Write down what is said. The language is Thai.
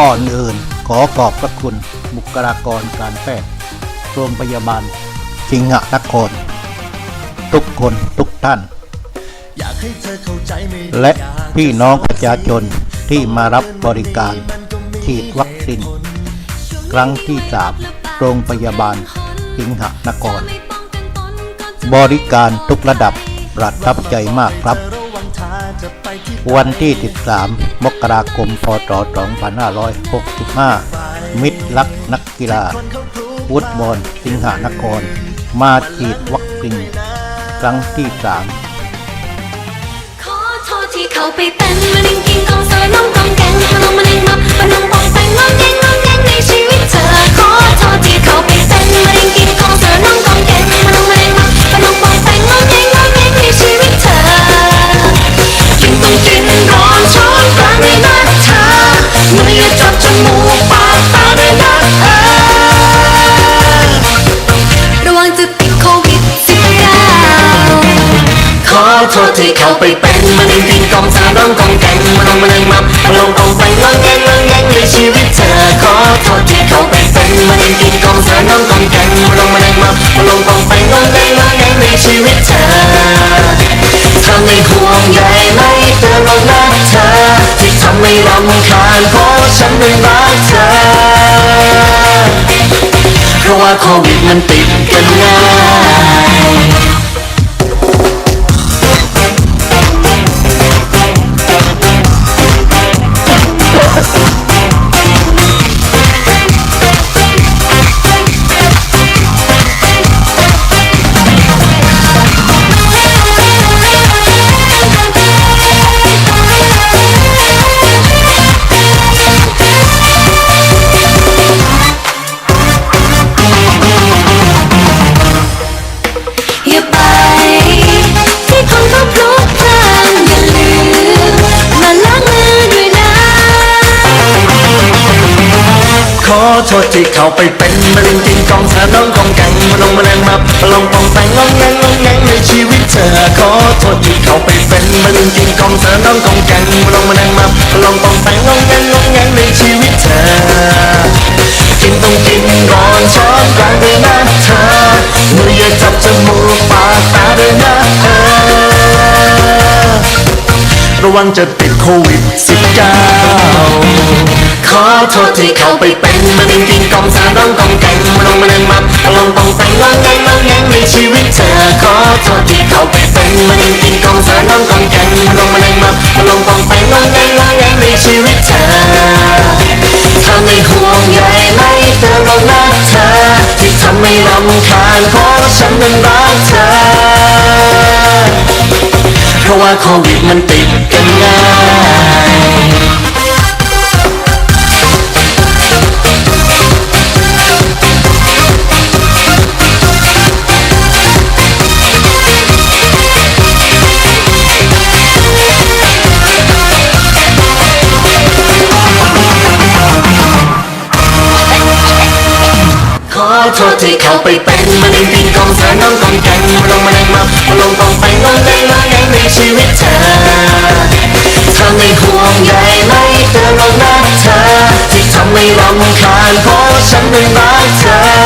ก่อนอื่น ขอขอบพระคุณบุคลากรการแพทย์โรงพยาบาลสิงหนครทุกคนทุกท่าน และพี่น้องประชาชนที่มารับบริการฉีดวัคซีนครั้งที่สามโรงพยาบาลสิงหนคร บริการทุกระดับประทับใจมากครับ วังทางจะไปที่วันที่ 13 มกราคม พศ 2565 มิตรรักนักกีฬาคนเขากลัวฟุตบอลสิงหานคร มาฉีดวัคซีนครั้งที่ 3 ขอโทษที่เขาไปเป็นมะเร็งกินกองเสอน้องกองแกงมาลงมะเร็งมาปะนงปองแปงงองแงงงอง โทษที่เขาไปเป็นมะเร็งกินกองสารน้องกองแกงมาลงมะเร็งมามาลงกองไปงอนแงงงอนแงงในชีวิตเธอขอโทษที่เขาไปเป็นมะเร็งกินกองสารน้องกองแกงมาลงมะเร็งมามาลงกองไปงอนแงงงอนแงงในชีวิตเธอทำให้ห่วงใยไม่เตือนหรอกนะเธอ ที่ทำให้รำคาญเพราะฉันไม่รักเธอ เพราะว่าโควิดมันติด ขอโทษที่เขาไปเป็นมะเร็งกินกองสารน้องกองแกงมาลงมาแรงมาลงปองแปงงองแงงงองแงงในชีวิตเธอขอโทษที่เขาไปเป็นมะเร็งกินกองสารน้องกองแกงมาลงมาแรงมาลงปองแปงงองแงงงองแงงในชีวิตเธอ กินต้องกินก่อนช้อนกลางด้วยนะเธอมืออย่าจับจมูกปากตาด้วยนะเออระวังจะติดโควิด 19 ขอโทษที่เขาไปเป็นมะเร็งกินกองสารน้องกองแกงมาลงมะเร็งมาลงต้องแต่งงอนแงงงอนแงงในชีวิตเธอขอโทษที่เขาไปเป็นมะเร็งกินกองสารน้องกองแกงมาลงมะเร็งมาลงต้องแต่งงอนแงงงอนแงงในชีวิตเธอทำให้ห่วงใยไม่เตือรอกเธอ ที่ทำให้รำคาญเพราะฉันนั้นรักเธอ เพราะว่าโควิดมันติดกันง่าย ทษที่เขาไปเป็นมาเร็งกินกองสารน้องกองแกงมาลงมาแรงมามาลงกองไปงอนแงงงอนแงงในชีวิตเธอทำให้ห่วงใยไม่เตือนรักเธอที่ทำให้รำคาญเพราะฉันไม่รักเธอ